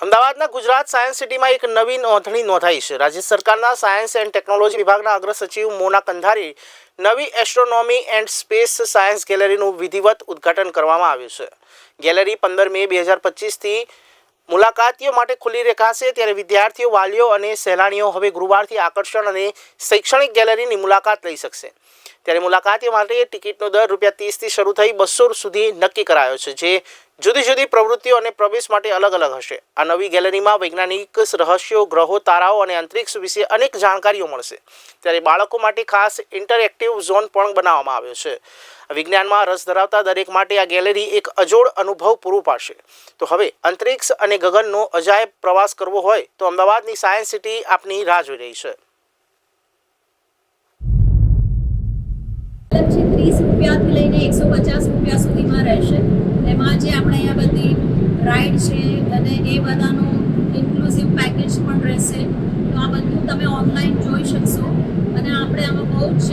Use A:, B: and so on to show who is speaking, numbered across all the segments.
A: અમદાવાદના ગુજરાત સાયન્સ સિટીમાં એક નવી નોંધણી નોંધાઈ છે. રાજ્ય સરકારના સાયન્સ એન્ડ ટેકનોલોજી વિભાગના અગ્ર સચિવ મોના કંધારી નવી એસ્ટ્રોનોમી એન્ડ સ્પેસ સાયન્સ ગેલેરીનું વિધિવત ઉદ્ઘાટન કરવામાં આવ્યું છે. ગેલેરી પંદર મે બે હજાર પચીસથી મુલાકાતીઓ માટે ખુલ્લી રેખાશે ત્યારે વિદ્યાર્થીઓ, વાલીઓ અને સહેલાણીઓ હવે ગુરુવારથી આકર્ષણ અને શૈક્ષણિક ગેલેરીની મુલાકાત લઈ શકશે. ત્યારે મુલાકાતીઓ માટે ટિકિટનો દર રૂપિયા ત્રીસથી શરૂ થઈ બસો સુધી નક્કી કરાયો છે, જે જુદી જુદી પ્રવૃત્તિઓ અને પ્રવેશ માટે અલગ અલગ હશે. આ નવી ગેલેરીમાં વૈજ્ઞાનિક, રહસ્યો, ગ્રહો, તારાઓ અને અંતરિક્ષ વિશે અનેક જાણકારીઓ મળશે. ત્યારે બાળકો માટે ખાસ ઇન્ટરેક્ટિવ ઝોન પણ બનાવવામાં આવ્યો છે. વિજ્ઞાનમાં રસ ધરાવતા દરેક માટે આ ગેલેરી એક અજોડ અનુભવ પૂરું પાડશે. તો હવે અંતરિક્ષ અને ગગનનો અજાયબ પ્રવાસ કરવો હોય તો અમદાવાદની સાયન્સ સિટી આપની રાહ જોઈ રહી છે
B: છે ત્રીસ રૂપિયાથી લઈને એકસો પચાસ રૂપિયા સુધીમાં રહેશે. એમાં જે આપણે અહીંયા બધી રાઈડ છે અને એ બધાનું ઇન્ક્લુઝિવ પેકેજ પણ રહેશે. તો આ બધું તમે ઓનલાઈન જોઈ શકશો. અને આપણે આમાં બહુ જ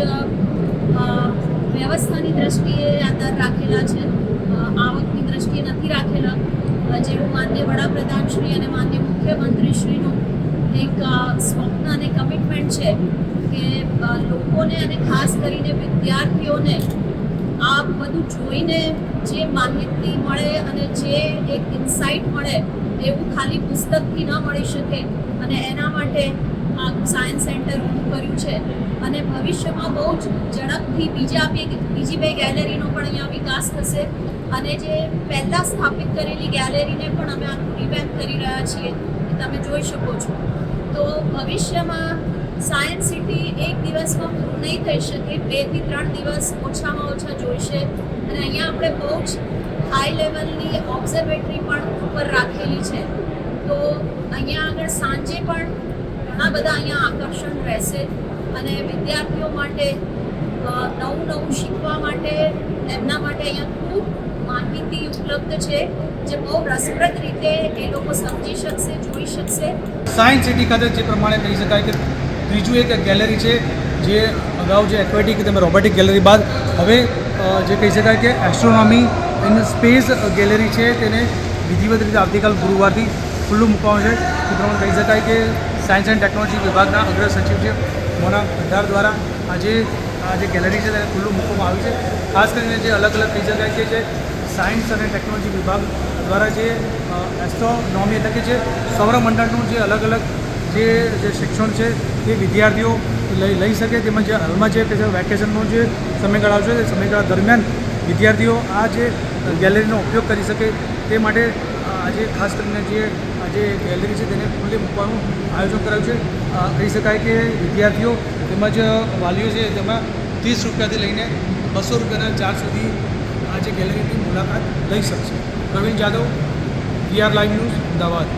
B: વ્યવસ્થાની દ્રષ્ટિએ આધાર રાખેલા છે. આવકની દ્રષ્ટિએ નથી રાખેલા. જેવું માન્ય વડાપ્રધાન શ્રી અને માન્ય મુખ્યમંત્રીશ્રીનું એક સ્વપ્ન અને કમિટમેન્ટ છે કે લોકોને અને ખાસ કરીને વિદ્યાર્થીઓને આ બધું જોઈને જે માહિતી મળે અને જે એક ઇન્સાઇટ મળે એવું ખાલી પુસ્તકથી ન મળી શકે. અને એના માટે આ સાયન્સ સેન્ટર ઊભું કર્યું છે. અને ભવિષ્યમાં બહુ જ ઝડપથી બીજા બે બીજી બે ગેલેરીનો પણ અહીંયા વિકાસ થશે. અને જે પહેલાં સ્થાપિત કરેલી ગેલેરીને પણ અમે આખું રિવેમ્પ કરી રહ્યા છીએ. તમે જોઈ શકો છો. તો ભવિષ્યમાં સાયન્સ સિટી એક દિવસમાં પૂરું નહીં થઈ શકે. બેથી ત્રણ દિવસ ઓછામાં ઓછા જોઈશે. અને અહીંયા આપણે બહુ જ હાઈ લેવલની ઓબ્ઝર્વેટરી પણ ઉપર રાખેલી છે. તો અહીંયા આગળ સાંજે પણ ઘણા બધા અહીંયા આકર્ષણ રહેશે. અને વિદ્યાર્થીઓ માટે નવું નવું શીખવા માટે, એમના માટે અહીંયા ખૂબ માહિતી ઉપલબ્ધ છે. જે બહુ રસપ્રદ રીતે એ લોકો સમજી શકશે, જોઈ શકશે.
C: સાયન્સ સિટી ખાતે જે પ્રમાણે કહી શકાય કે ત્રીજું એક ગેલેરી છે, જે અગાઉ જે એક્વેટિક તમે રોબોટિક ગેલેરી બાદ, હવે જે કહી શકાય કે એસ્ટ્રોનોમી એન સ્પેસ ગેલેરી છે, તેને વિધિવત રીતે આવતીકાલ ગુરુવારથી ખુલ્લું મૂકવાનું છે એ પ્રમાણે કહી શકાય કે સાયન્સ એન્ડ ટેકનોલોજી વિભાગના અગ્ર સચિવ છે, મોના ભંડાર દ્વારા આજે આ જે ગેલેરી છે, તેને ખુલ્લું મૂકવામાં આવ્યું છે. ખાસ કરીને જે અલગ અલગ કહી શકાય કે જે સાયન્સ અને ટેકનોલોજી વિભાગ દ્વારા જે એસ્ટ્રોનોમી એટલે કે જે સૌરમંડળનું જે અલગ અલગ જે જે શિક્ષણ છે તે વિદ્યાર્થીઓ લઈ લઈ શકે. તેમજ જે હાલમાં કે જે વેકેશનનો જે સમયગાળો છે, તે સમયગાળા દરમિયાન વિદ્યાર્થીઓ આ જે ગેલેરીનો ઉપયોગ કરી શકે તે માટે આજે ખાસ કરીને જે જે ગેલેરી છે તેને ખુલ્લી મૂકવાનું આયોજન કરાયું છે. કહી શકાય કે વિદ્યાર્થીઓ તેમજ વાલીઓ છે તેમાં ત્રીસ રૂપિયાથી લઈને બસો રૂપિયાના ચાર સુધી આ જે ગેલેરીની મુલાકાત લઈ શકશે. Pravin Jadav VR live news Ahmedabad.